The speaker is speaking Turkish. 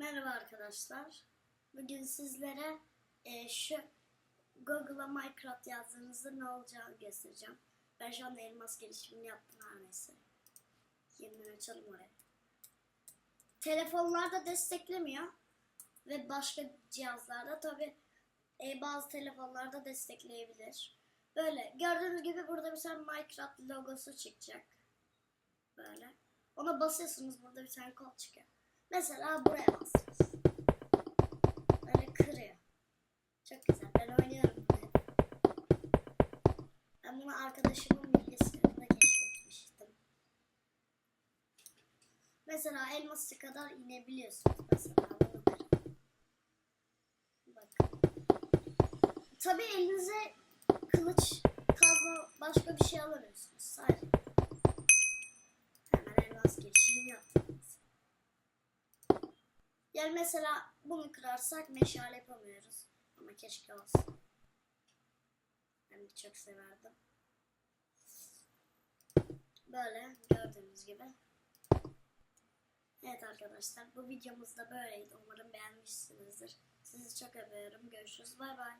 Merhaba arkadaşlar. Bugün sizlere e, şu Google'a Minecraft yazdığınızda ne olacağını göstereceğim. Ben şu anda elmas gelişimini yaptım her neyse. Yeniden açalım orayı. Telefonlarda desteklemiyor. Ve başka cihazlarda tabi bazı telefonlarda destekleyebilir. Böyle gördüğünüz gibi burada bir tane Minecraft logosu çıkacak. Böyle. Ona basıyorsunuz burada bir tane kod çıkıyor. Mesela buraya basıyoruz. Böyle kırıyor. Çok güzel. Ben oynuyorum. Ben bunu arkadaşımın bilgisayarında keşfetmiştim. Mesela elması kadar inebiliyorsunuz. Mesela bunu. Tabii elinize kılıç, kazma, başka bir şey alamıyorsunuz. Yani mesela bunu kırarsak meşale yapamıyoruz. Ama keşke olsun. Ben de çok severdim. Böyle gördüğünüz gibi. Evet arkadaşlar bu videomuz da böyleydi. Umarım beğenmişsinizdir. Sizi çok öpüyorum. Görüşürüz. Bay bay.